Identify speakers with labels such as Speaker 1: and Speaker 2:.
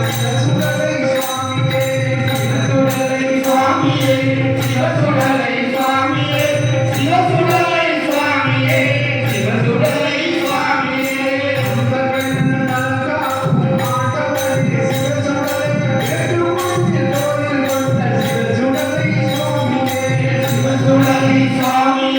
Speaker 1: 그 축하드립니다.